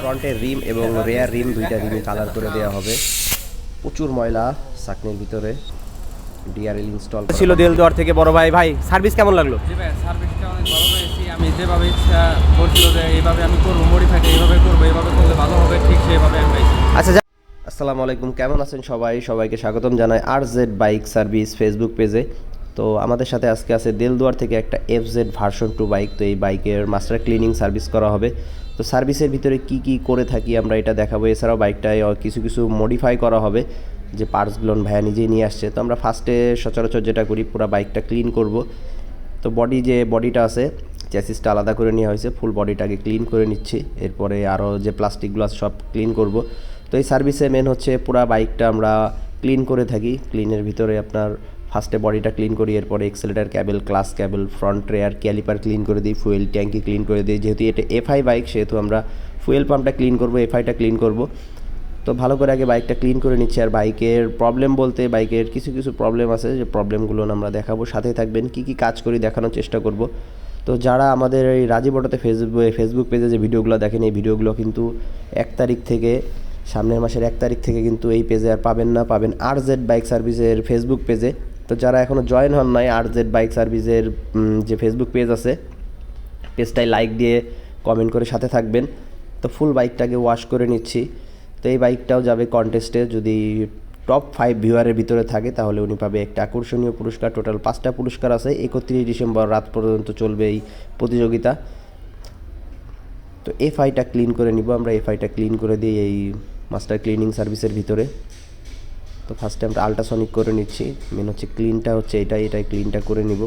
ফ্রন্টের রিম এবং রেয়ার রিম দুইটা রিমই কালার করে দেওয়া হবে। প্রচুর ময়লা সাকনির ভিতরে। ডিআরএল ইনস্টল ছিল দেল দেওয়ার থেকে বড় ভাই। ভাই সার্ভিস কেমন লাগল? জি ভাই সার্ভিসটা অনেক ভালো পেয়েছি। আমি যেভাবে ইচ্ছা বলছিল যে এইভাবে আমি করব মডিফাইটা এইভাবে করব এইভাবে করলে ভালো হবে ঠিক সেইভাবে আমি পাইছি। আচ্ছা আসসালামু আলাইকুম কেমন আছেন সবাই? সবাইকে স্বাগতম জানাই আর জেড বাইক সার্ভিস ফেসবুক পেজে তো আমাদের সাথে আজকে আছে দেলদুয়ার থেকে একটা F Z version two bike তো এই বাইকের মাস্টার ক্লিনিং সার্ভিস করা হবে। তো সার্ভিসের ভিতরে কি কি করে থাকি আমরা এটা দেখাবো। এছাড়াও বাইকটায় কিছু কিছু মডিফাই করা হবে, যে পার্টসগুলো ভাইয়া নিজেই নিয়ে আসছে। তো আমরা ফার্স্টে সচরাচর যেটা করি, পুরো বাইকটা ক্লিন করব। তো বডি যে বডিটা আছে চ্যাসিসটা আলাদা করে নেওয়া হয়েছে ফুল বডিটাকে ক্লিন করে নিচ্ছি। এরপরে আরও যে প্লাস্টিকগুলো সব ক্লিন করব। তো এই সার্ভিসে মেন হচ্ছে পুরো বাইকটা আমরা ক্লিন করে থাকি। ক্লিনের ভিতরে আপনার ফার্স্টে বডিটা ক্লিন করি, এরপরে accelerator cable clutch cable, front rear, caliper clean করে দিই, ফুয়েল ট্যাঙ্কি ক্লিন করে দিই। যেহেতু এটা এফআই বাইক, সেহেতু আমরা ফুয়েল পাম্পটা ক্লিন করব, এফআইটা ক্লিন করব। তো ভালো করে আগে বাইকটা ক্লিন করে নিচ্ছি। আর বাইকের প্রবলেম বলতে বাইকের কিছু কিছু প্রবলেম আছে, যে প্রবলেমগুলো আমরা দেখাবো। সাথে থাকবেন, কি কি কাজ করি দেখানোর চেষ্টা করব। তো যারা আমাদের এই রাজীব অটোতে ফেসবুক ফেসবুক পেজে যে ভিডিওগুলো দেখেন, এই ভিডিওগুলো কিন্তু এক তারিখ থেকে, সামনের মাসের এক তারিখ থেকে কিন্তু এই পেজে আর পাবেন না। পাবেন আর জেড বাইক সার্ভিসের ফেসবুক পেজে। তো যারা এখনও জয়েন হন নাই আর জেড বাইক সার্ভিসের যে ফেসবুক পেজ আছে পেজটায় লাইক দিয়ে কমেন্ট করে সাথে থাকবেন। তো ফুল বাইকটাকে ওয়াশ করে নিচ্ছি। তো এই বাইকটাও যাবে কন্টেস্টে যদি টপ ফাইভ ভিউয়ারের ভিতরে থাকে, তাহলে উনি পাবে একটা আকর্ষণীয় পুরস্কার। টোটাল পাঁচটা পুরস্কার আছে। একত্রিশ ডিসেম্বর রাত পর্যন্ত চলবে এই প্রতিযোগিতা। তো এফআইটা ক্লিন করে নিব। আমরা এফআইটা ক্লিন করে দিই এই মাস্টার ক্লিনিং সার্ভিসের ভিতরে। তো ফার্স্টে আমরা আল্ট্রাসনিক করে নিচ্ছি। মেন হচ্ছে ক্লিনটা হচ্ছে এটাই এটাই ক্লিনটা করে নিব।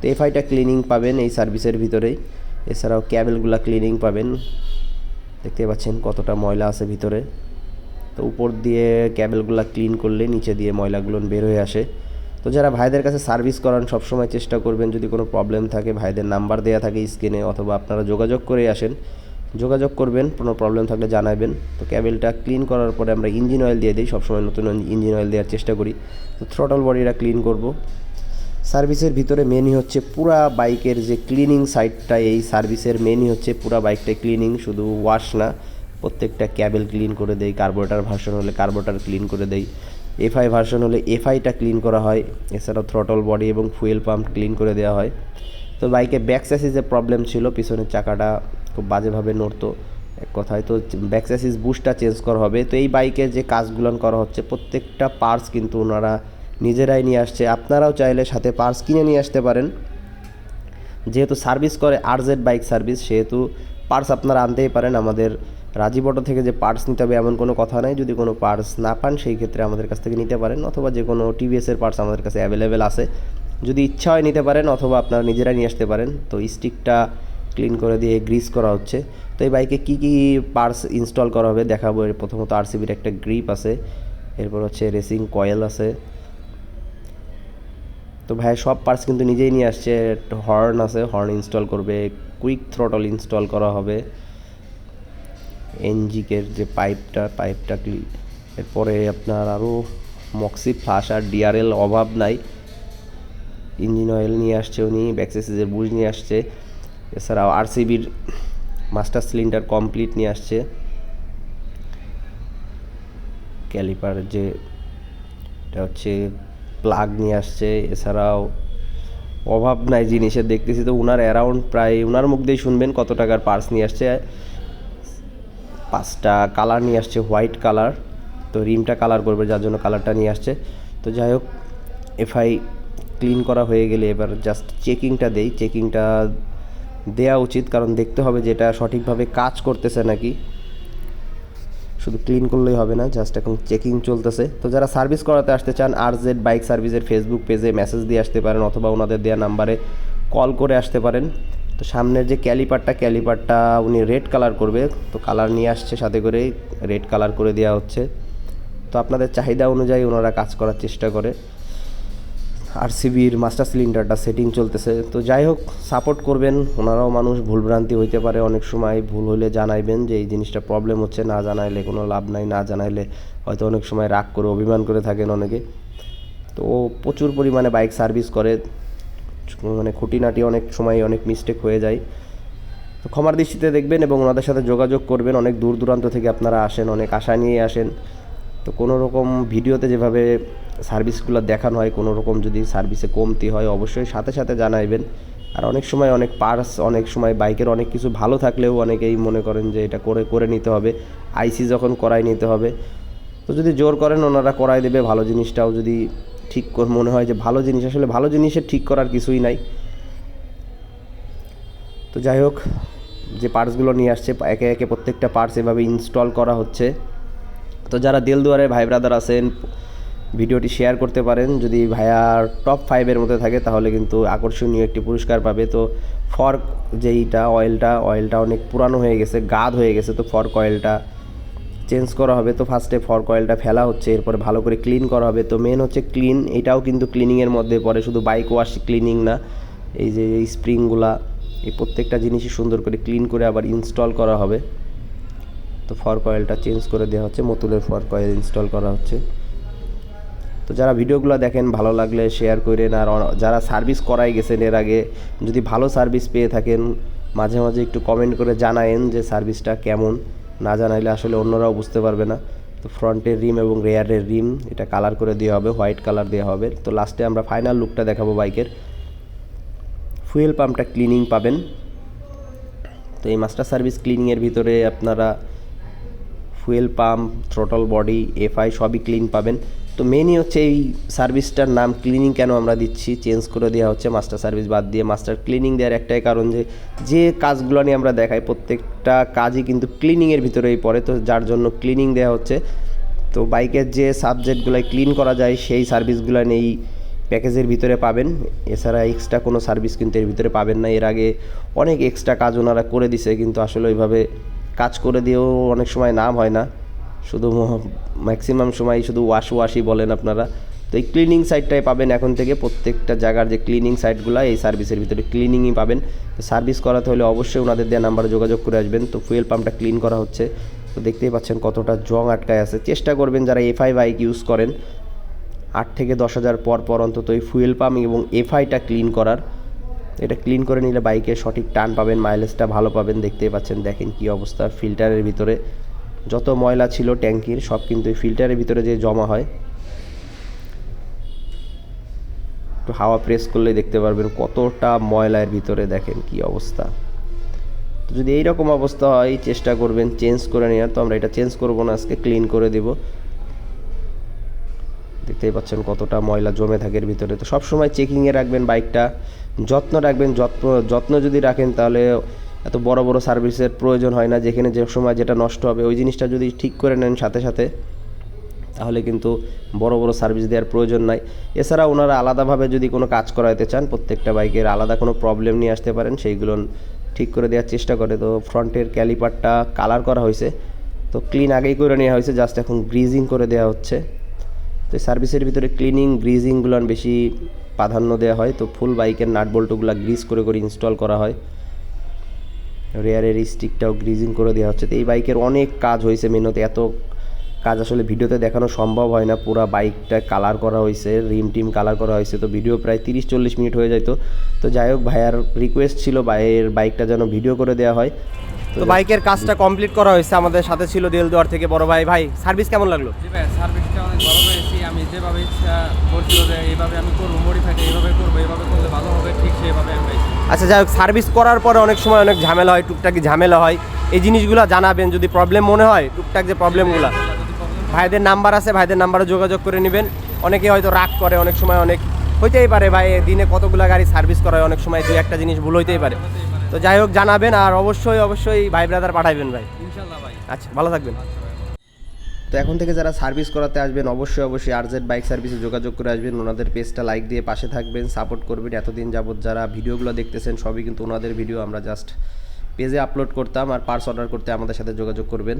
তো এফআইটা ক্লিনিং পাবেন এই সার্ভিসের ভিতরেই। এছাড়াও ক্যাবেলগুলা ক্লিনিং পাবেন। দেখতে পাচ্ছেন কতটা ময়লা আছে ভিতরে। তো উপর দিয়ে ক্যাবেলগুলা ক্লিন করলে নিচে দিয়ে ময়লাগুলো বের হয়ে আসে। তো যারা ভাইদের কাছে সার্ভিস করান, সবসময় চেষ্টা করবেন যদি কোনো প্রবলেম থাকে, ভাইদের নাম্বার দেওয়া থাকে স্ক্রিনে অথবা আপনারা যোগাযোগ করে আসেন। যোগাযোগ করবেন, কোনো প্রবলেম থাকলে জানাবেন। তো ক্যাবেলটা ক্লিন করার পরে আমরা ইঞ্জিন অয়েল দিয়ে দিই, সবসময় নতুন ইঞ্জিন অয়েল দেওয়ার চেষ্টা করি। তো থ্রটল বডিটা ক্লিন করব। সার্ভিসের ভিতরে মেনই হচ্ছে পুরা বাইকের যে ক্লিনিং সাইডটা এই সার্ভিসের মেনই হচ্ছে পুরা বাইকটা ক্লিনিং শুধু ওয়াশ না, প্রত্যেকটা ক্যাবেল ক্লিন করে দেই কার্বোরেটার ভার্সন হলে কার্বোরেটার ক্লিন করে দেই। এফআই ভার্সন হলে এফআইটা ক্লিন করা হয়, এছাড়াও থ্রটল বডি এবং ফুয়েল পাম্প ক্লিন করে দেওয়া হয়। তো বাইকে ব্যাক যে প্রবলেম ছিল, পিছনের চাকাটা খুব বাজেভাবে নড়তো এক কথায়। তো ব্যাক চ্যাসিস বুস্টটা চেঞ্জ করা হবে। তো এই বাইকের যে কাজগুলো করা হচ্ছে, প্রত্যেকটা পার্টস কিন্তু ওনারা নিজেরাই নিয়ে আসছে। আপনারাও চাইলে সাথে পার্টস কিনে নিয়ে আসতে পারেন। যেহেতু সার্ভিস করে আরজেড বাইক সার্ভিস সেহেতু পার্টস আপনারা আনতেই পারেন। আমাদের রাজীব অটো থেকে যে পার্টস নিতে হবে এমন কোনো কথা নাই। যদি কোনো পার্টস না পান, সেই ক্ষেত্রে আমাদের কাছ থেকে নিতে পারেন। অথবা যে কোনো টিভিএসের পার্টস আমাদের কাছে অ্যাভেলেবেল আছে। যদি ইচ্ছা হয় নিতে পারেন, অথবা আপনারা নিজেরাই নিয়ে আসতে পারেন। তো স্টিকটা ক্লিন করে দিয়ে গ্রিস করা হচ্ছে। তো এই বাইকে কী কী পার্টস ইনস্টল করা হবে দেখাবো। এর প্রথমত আরসিবির একটা গ্রিপ আছে, এরপর হচ্ছে রেসিং কয়েল আছে। তো ভাই, সব পার্টস কিন্তু নিজেই নিয়ে আসছে। হর্ন আছে হর্ন ইনস্টল করবে কুইক থ্রটল ইনস্টল করা হবে। এনজিকের যে পাইপটা পাইপটা এরপরে আপনার আরও মক্সি ফ্লাশ আর ডিআরএল অভাব নাই। ইঞ্জিন অয়েল নিয়ে আসছে উনি ব্যাকসেসের বুঝ নিয়ে আসছে। এছাড়াও আরসিবির মাস্টার সিলিন্ডার কমপ্লিট নিয়ে আসছে। ক্যালিপার যে, এটা হচ্ছে প্লাগ নিয়ে আসছে। এছাড়াও অভাব নাই জিনিসের দেখতেছি তো, উনার অ্যারাউন্ড প্রায়, উনার মুখ দিয়েই শুনবেন কত টাকার পার্স নিয়ে আসছে। পাঁচটা কালার নিয়ে আসছে হোয়াইট কালার তো রিমটা কালার করবে, যার জন্য কালারটা নিয়ে আসছে। তো যাই হোক এফআই ক্লিন করা হয়ে গেলে এবার জাস্ট চেকিংটা দেই। চেকিংটা দেওয়া উচিত, কারণ দেখতে হবে যে এটা সঠিকভাবে কাজ করতেছে নাকি। শুধু ক্লিন করলেই হবে না জাস্ট এখন চেকিং চলতেছে। তো যারা সার্ভিস করাতে আসতে চান আর জেড বাইক সার্ভিসের ফেসবুক পেজে মেসেজ দিয়ে আসতে পারেন, অথবা ওনাদের দেওয়া নাম্বারে কল করে আসতে পারেন। তো সামনের যে ক্যালিপারটা ক্যালিপারটা উনি রেড কালার করবে, তো কালার নিয়ে আসছে সাথে করে রেড কালার করে দেওয়া হচ্ছে। তো আপনাদের চাহিদা অনুযায়ী ওনারা কাজ করার চেষ্টা করে। আরসিবির মাস্টার সিলিন্ডারটা সেটিং চলতেছে। তো যাই হোক, সাপোর্ট করবেন, ওনারাও মানুষ, ভুলভ্রান্তি হইতে পারে অনেক সময়। ভুল হলে জানাইবেন যে এই জিনিসটা প্রবলেম হচ্ছে, না জানাইলে কোনো লাভ নাই, না জানাইলে হয়তো অনেক সময় রাগ করে অভিমান করে থাকেন অনেকে। তো প্রচুর পরিমাণে বাইক সার্ভিস করে। মানে খুঁটিনাটি অনেক সময় অনেক মিস্টেক হয়ে যায়। তো ক্ষমার দৃষ্টিতে দেখবেন এবং ওনাদের সাথে যোগাযোগ করবেন। অনেক দূর দূরান্ত থেকে আপনারা আসেন, অনেক আশা নিয়ে আসেন। তো কোনো রকম ভিডিওতে যেভাবে সার্ভিসগুলো দেখানো হয়, কোনো রকম যদি সার্ভিসে কমতি হয়, অবশ্যই সাথে সাথে জানাইবেন। আর অনেক সময় অনেক পার্স অনেক সময় বাইকের অনেক কিছু ভালো থাকলেও অনেকেই মনে করেন যে এটা করে করে নিতে হবে। আইসি যখন করাই নিতে হবে। তো যদি জোর করেন, ওনারা করাই দেবে ভালো জিনিসটাও। যদি ঠিক মনে হয় যে ভালো জিনিস, আসলে ভালো জিনিসের ঠিক করার কিছুই নাই। তো যাই হোক, যে পার্টসগুলো নিয়ে আসছে, একে একে প্রত্যেকটা পার্টস এভাবে ইনস্টল করা হচ্ছে। তো যারা দেলদুয়ারে ভাই ব্রাদার আছেন ভিডিওটি শেয়ার করতে পারেন। যদি ভাইয়ার টপ ফাইভের মধ্যে থাকে, তাহলে কিন্তু আকর্ষণীয় একটি পুরস্কার পাবে। তো ফর্ক যেইটা অয়েলটা অয়েলটা অনেক পুরানো হয়ে গেছে গাদ হয়ে গেছে। তো ফর্ক অয়েলটা চেঞ্জ করা হবে। তো ফার্স্টে ফর্ক অয়েলটা ফেলা হচ্ছে, এরপরে ভালো করে ক্লিন করা হবে। তো মেন হচ্ছে ক্লিন এটাও কিন্তু ক্লিনিংয়ের মধ্যে পড়ে। শুধু বাইক ওয়াশ ক্লিনিং না, এই যে স্প্রিংগুলা এই প্রত্যেকটা জিনিসই সুন্দর করে ক্লিন করে আবার ইনস্টল করা হবে। তো ফর্ক অয়েলটা চেঞ্জ করে দেওয়া হচ্ছে, মতুলের ফর্ক অয়েল ইনস্টল করা হচ্ছে। তো যারা ভিডিওগুলো দেখেন, ভালো লাগলে শেয়ার করেন আর যারা সার্ভিস করাই গেছেন এর আগে, যদি ভালো সার্ভিস পেয়ে থাকেন, মাঝে মাঝে একটু কমেন্ট করে জানায়েন যে সার্ভিসটা কেমন। না জানাইলে আসলে অন্যরাও বুঝতে পারবে না। তো ফ্রন্টের রিম এবং রেয়ারের রিম এটা কালার করে দেওয়া হবে হোয়াইট কালার দেওয়া হবে। তো লাস্টে আমরা ফাইনাল লুকটা দেখাবো বাইকের। ফুয়েল পাম্পটা ক্লিনিং পাবেন। তো এই মাস্টার সার্ভিস ক্লিনিংয়ের ভিতরে আপনারা fuel pump throttle body FI সবই ক্লিন পাবেন। তো মেনই হচ্ছে এই সার্ভিসটার নাম ক্লিনিং কেন আমরা দিচ্ছি চেঞ্জ করে দেওয়া হচ্ছে মাস্টার সার্ভিস বাদ দিয়ে মাস্টার ক্লিনিং দেওয়ার একটাই কারণ যে যে কাজগুলো নিয়ে আমরা দেখাই, প্রত্যেকটা কাজই কিন্তু ক্লিনিংয়ের ভিতরেই পড়ে, তো যার জন্য ক্লিনিং দেওয়া হচ্ছে। তো বাইকের যে সাবজেক্টগুলো ক্লিন করা যায়, সেই সার্ভিসগুলো এই প্যাকেজের ভিতরে পাবেন। এছাড়া এক্সট্রা কোনো সার্ভিস কিন্তু এর ভিতরে পাবেন না। এর আগে অনেক এক্সট্রা কাজ ওনারা করে দিছে, কিন্তু আসলে ওইভাবে কাজ করে দিয়েও অনেক সময় নাম হয় না। শুধু ম্যাক্সিমাম সময় শুধু ওয়াশ ওয়াশই বলেন আপনারা। তো এই ক্লিনিং সাইটটাই পাবেন এখন থেকে প্রত্যেকটা জায়গার যে ক্লিনিং সাইটগুলো এই সার্ভিসের ভিতরে ক্লিনিংই পাবেন। তো সার্ভিস করাতে হলে অবশ্যই ওনাদের দেওয়া নাম্বারে যোগাযোগ করে আসবেন। তো ফুয়েল পাম্পটা ক্লিন করা হচ্ছে। তো দেখতেই পাচ্ছেন কতটা জং আটকায় আছে। চেষ্টা করবেন যারা এফআই বাইক ইউজ করেন, আট থেকে দশ হাজার পর পর অন্তত এই ফুয়েল পাম্প এবং এফআইটা ক্লিন করার। এটা ক্লিন করে নিলে বাইকে সঠিক টান পাবেন মাইলেজটা ভালো পাবেন। দেখতেই পাচ্ছেন, দেখেন কি অবস্থা ফিল্টারের ভিতরে। যত ময়লা ছিল ট্যাঙ্কির, সব কিন্তু এই ফিল্টারের ভিতরে যে জমা হয়, একটু হাওয়া প্রেস করলে দেখতে পারবেন কতটা ময়লা এর ভিতরে দেখেন কি অবস্থা। তো যদি এইরকম অবস্থা হয়, চেষ্টা করবেন চেঞ্জ করে নেওয়ার। তো আমরা এটা চেঞ্জ করব না, আজকে ক্লিন করে দেবো। দেখতেই পাচ্ছেন কতটা ময়লা জমে থাকে এর ভিতরে। তো সবসময় চেকিংয়ে রাখবেন বাইকটা যত্ন রাখবেন, যত্ন যত্ন যদি রাখেন তাহলে এত বড় বড় সার্ভিসের প্রয়োজন হয় না, যেখানে যে সময় যেটা নষ্ট হবে, ওই জিনিসটা যদি ঠিক করে নেন সাথে সাথে, তাহলে কিন্তু বড় বড় সার্ভিস দেওয়ার প্রয়োজন নাই। এছাড়া ওনারা আলাদাভাবে যদি কোনো কাজ করাতে চান, প্রত্যেকটা বাইকের আলাদা কোনো প্রবলেম নিয়ে আসতে পারেন, সেইগুলো ঠিক করে দেওয়ার চেষ্টা করে। তো ফ্রন্টের ক্যালিপারটা কালার করা হয়েছে, তো ক্লিন আগেই করে নেওয়া হয়েছে জাস্ট এখন গ্রিজিং করে দেওয়া হচ্ছে। তো সার্ভিসের ভিতরে ক্লিনিং গ্রিজিংগুলো বেশি প্রাধান্য দেওয়া হয়, তো ফুল বাইকের নাট বল্টুগুলো গ্রিজ করে করে ইনস্টল করা হয়। রেয়ারের স্টিকটাও গ্রিজিং করে দেওয়া হচ্ছে। তো এই বাইকের অনেক কাজ হয়েছে মেনতে। এত কাজ আসলে ভিডিওতে দেখানো সম্ভব হয় না। পুরো বাইকটা কালার করা হয়েছে রিম টিম কালার করা হয়েছে। তো ভিডিও প্রায় তিরিশ চল্লিশ মিনিট হয়ে যেত তো। যাই হোক ভাইয়ার রিকোয়েস্ট ছিল ভাইয়ের বাইকটা যেন ভিডিও করে দেওয়া হয়। তো বাইকের কাজটা কমপ্লিট করা হয়েছে। আমাদের সাথে ছিল দেলদুয়ার থেকে বড় ভাই। ভাই সার্ভিস কেমন লাগল? জি ভাই সার্ভিসটা অনেক ভালো পেয়েছি আমি যেভাবে ইচ্ছা বলছিল যে এইভাবে আমি করব মডিফাইটা এইভাবে করব এইভাবে করলে ভালো হবে ঠিক সেইভাবে আমি পাইছি। আচ্ছা যাই হোক সার্ভিস করার পরে অনেক সময় অনেক ঝামেলা হয় টুকটাক ঝামেলা হয়। এই জিনিসগুলো জানাবেন যদি প্রবলেম মনে হয় টুকটাক যে প্রবলেমগুলো ভাইদের নাম্বার আছে ভাইদের নাম্বারে যোগাযোগ করে নেবেন। অনেকে হয়তো রাগ করে অনেক সময় অনেক হইতেই পারে ভাই দিনে কতগুলো গাড়ি সার্ভিস করা হয় অনেক সময় দু একটা জিনিস ভুল হইতেই পারে। তো যাই হোক জানাবেন আর অবশ্যই অবশ্যই ভাই ব্রাদার ইনশাল্লাহ ভাই। আচ্ছা ভালো থাকবেন। তো এখন থেকে যারা সার্ভিস করাতে আসবেন, অবশ্যই অবশ্যই আরজেড বাইক সার্ভিসে যোগাযোগ করে আসবেন। ওনাদের পেজটা লাইক দিয়ে পাশে থাকবেন সাপোর্ট করবেন। এতদিন যাবত যারা ভিডিওগুলো দেখতেছেন, সবই কিন্তু ওনাদের ভিডিও আমরা জাস্ট পেজে আপলোড করতাম আর পার্স অর্ডার করতে আমাদের সাথে যোগাযোগ করবেন।